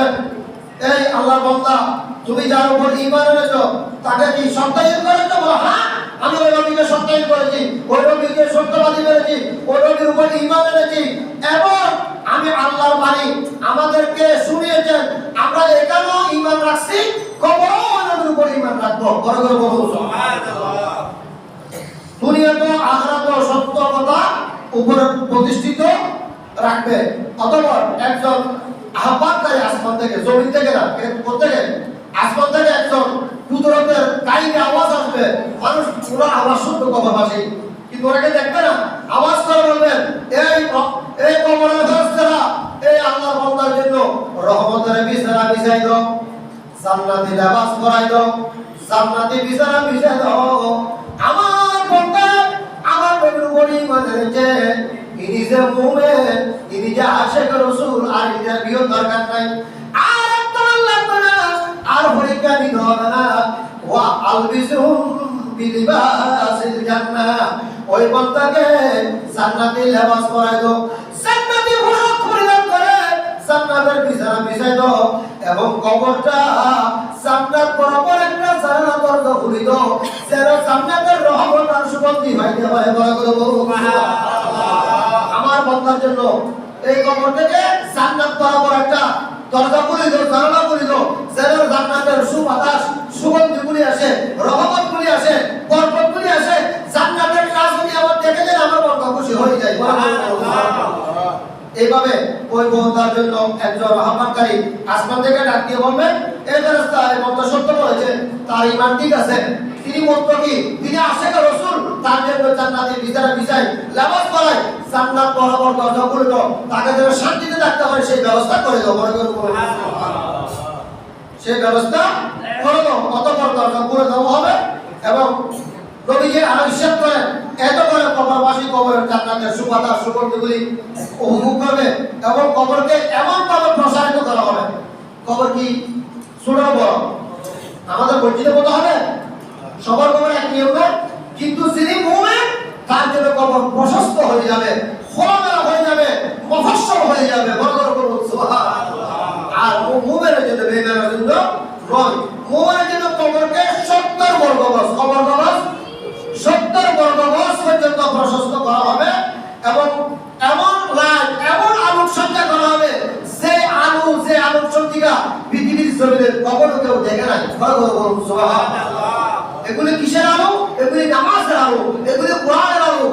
করবেন এই আল্লাহ বান্দা, তুমি যার উপর ঈমান এনেছো, তাকে কি সত্যায়ন করেছ? বলো হ্যাঁ আমি ওই নবীকে সত্যায়ন করেছি, ওই নবীকে সত্যবাদী করেছি ওই নবীর উপর ঈমান এনেছি। এবং আমি আল্লাহর বাণী আমাদেরকে শুনিয়েছেন, আমরা এখানেও ঈমান রাখছি কবরও ওই উপর ঈমান রাখব। বড় করে বলুন দুনিয়া তো আখরা তো সত্য কথা উপরে প্রতিষ্ঠিত রাখবে। অতঃপর একজন আসমান থেকে, জমিন থেকে না কোথেকে আসমান থেকে একজন কুদরতের কাহিনী আওয়াজ আসবে। মানুষ পুরো আওয়াজ শুনবে কবরবাসী কিন্তু ওনাকে দেখবে না? আওয়াজ করে বলবেন, এই এই কবরের এই আল্লাহর বান্দার জন্য রহমতের বিছানা বিছাই দাও। জান্নাতি লেবাস পরাই দাও। জান্নাতি বিছানা বিছাই দাও। আমার বান্দা আমার নবীর উপর ঈমান এনেছে ইনি যে মুমিন, ইনি যে আর ইন্টারভিউ দরকার নাই। দিতে হবে না ওয়া আলবিসুম বিলিবাসিল ওই বান্দাকে জান্নাতি লেবাস পরাই দাও। জান্নাতি পোশাক পরিধান করে, জান্নাতের বিছানা বিছাই দাও এবং কবরটা জান্নাত বরাবর একটা জানালা দরজা খুলি দাও, যেন জান্নাতের রহমত আর সুগন্ধি হইতে পারে বলা করে বলব আমার বন্ধার জন্য এই কবর থেকে জান্নাত বরাবর একটা দরজা খুলি দাও, জানালা খুলি দাও, যেন জান্নাতের এইভাবে ওই বন্ধার জন্য একজন আহ্বানকারী আসমান থেকে ডাক দিয়ে বলবেন এই ফেরেশতা এই মন্ত্র সত্য বলেছে তার ইমান ঠিক আছে। তিনি মন্ত্র কি? তিনি আশেক রসুল। তার জন্য জান্নাতের বিচারে বিচাই লাবাস করায় জান্নাত বরাবর দরজা খুলে তাকে যেন শান্তিতে থাকতে পারে সেই ব্যবস্থা করে দাও মনে করে। সেই ব্যবস্থা করে দাও অতপর দরজা খুলে দেওয়া হবে এবং নবীজি আরও ইচ্ছা করেন এত করে কবরবাসী কবরের জান্নাতের সুগন্ধিগুলি উপভোগ করবে এবং কবরকে এমন ভাবে প্রসারিত করা হবে। কবর কি? আমাদের হবে? সবার কবর কিন্তু যিনি মুমিন, তার জন্য কবর প্রশস্ত হয়ে যাবে, খোলামেলা হয়ে যাবে, মফস্বল হয়ে যাবে। বড় বড় আর মুমিনের জন্য বেইমানের জন্য নয়। জন্য কবরকে 70 বর্গ গজ কবর সত্তর বর্গ গজ পর্যন্ত প্রশস্ত করা হবে এবং এমন লাইট এমন আলোক সজ্জা করা হবে যে আলো যে আলোক সজ্জিকা জমিনে কখনো কেউ দেখে নাই। এগুলি কিসের আলো? এগুলি নামাজের আলো। এগুলি কোরআনের আলো।